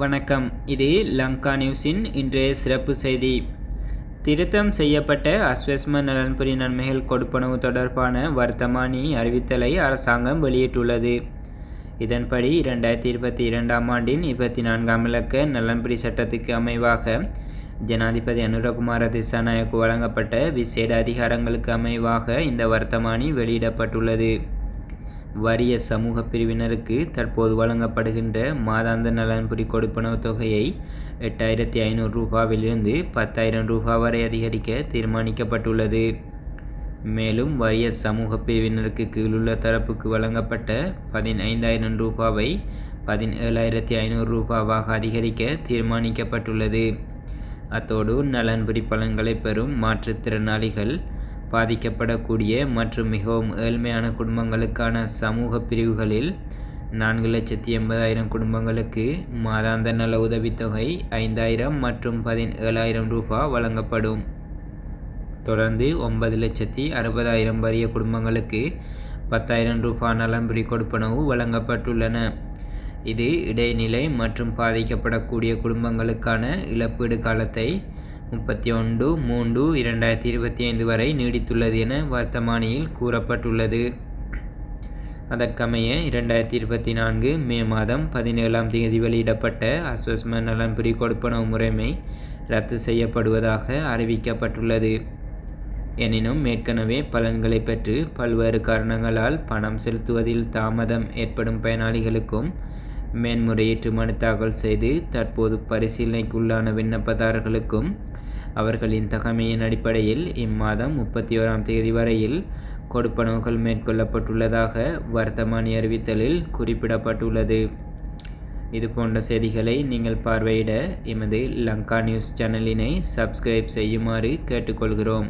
வணக்கம். இது லங்கா நியூஸின் இன்றைய சிறப்பு செய்தி. திருத்தம் செய்யப்பட்ட அஸ்வஸ்ம நலன்புரி நன்மைகள் கொடுப்பனவு தொடர்பான வர்த்தமானி அறிவித்தலை அரசாங்கம் வெளியிட்டுள்ளது. இதன்படி இரண்டாயிரத்தி இருபத்தி இரண்டாம் ஆண்டின் இருபத்தி நான்காம் இலக்க நலன்புரி சட்டத்துக்கு அமைவாக ஜனாதிபதி அனுரகுமார திசாநாயக்கு வழங்கப்பட்ட விசேட அதிகாரங்களுக்கு அமைவாக இந்த வர்த்தமானி வெளியிடப்பட்டுள்ளது. வறிய சமூக பிரிவினருக்கு தற்போது வழங்கப்படுகின்ற மாதாந்த நலன்புரி கொடுப்பனவு தொகையை எட்டாயிரத்தி ஐநூறு ரூபாவிலிருந்து பத்தாயிரம் ரூபா வரை அதிகரிக்க தீர்மானிக்கப்பட்டுள்ளது. மேலும் வறிய சமூக பிரிவினருக்கு கீழுள்ள தரப்புக்கு வழங்கப்பட்ட பதினைந்தாயிரம் ரூபாவை பதினேழாயிரத்தி ஐநூறு ரூபாவாக அதிகரிக்க தீர்மானிக்கப்பட்டுள்ளது. அத்தோடு நலன்புரி பலன்களை பெறும் மாற்றுத்திறனாளிகள் பாதிக்கப்படக்கூடிய மற்றும் மிகவும் ஏழ்மையான குடும்பங்களுக்கான சமூக பிரிவுகளில் நான்கு லட்சத்தி எண்பதாயிரம் குடும்பங்களுக்கு மாதாந்த நல உதவித்தொகை ஐந்தாயிரம் மற்றும் பதினேழாயிரம் ரூபாய் வழங்கப்படும். தொடர்ந்து ஒன்பது லட்சத்தி அறுபதாயிரம் வறிய குடும்பங்களுக்கு பத்தாயிரம் ரூபாய் நலன்புரி கொடுப்பனவு வழங்கப்பட்டுள்ளன. இது இடைநிலை மற்றும் பாதிக்கப்படக்கூடிய குடும்பங்களுக்கான இழப்பீடு காலத்தை முப்பத்தி ஒன்று மூன்று இரண்டாயிரத்தி இருபத்தி ஐந்து வரை நீடித்துள்ளது என வர்த்தமானியில் கூறப்பட்டுள்ளது. அதற்கமைய இரண்டாயிரத்தி இருபத்தி நான்கு மே மாதம் பதினேழாம் தேதி வெளியிடப்பட்ட அஸ்வஸ்ம நலன்புரி கொடுப்பனவு முறைமை ரத்து செய்யப்படுவதாக அறிவிக்கப்பட்டுள்ளது. எனினும் ஏற்கனவே பலன்களை பெற்று பல்வேறு காரணங்களால் பணம் செலுத்துவதில் தாமதம் ஏற்படும் பயனாளிகளுக்கும் மேன்முறையீட்டு மனு தாக்கல் செய்து தற்போது பரிசீலனைக்குள்ளான விண்ணப்பதாரர்களுக்கும் அவர்களின் தகமையின் அடிப்படையில் இம்மாதம் முப்பத்தி ஓராம் தேதி வரையில் கொடுப்பனவுகள் மேற்கொள்ளப்பட்டுள்ளதாக வர்த்தமானி அறிவித்தலில் குறிப்பிடப்பட்டுள்ளது. இது போன்ற செய்திகளை நீங்கள் பார்வையிட எமது லங்கா நியூஸ் சேனலினை சப்ஸ்கிரைப் செய்யுமாறு கேட்டுக்கொள்கிறோம்.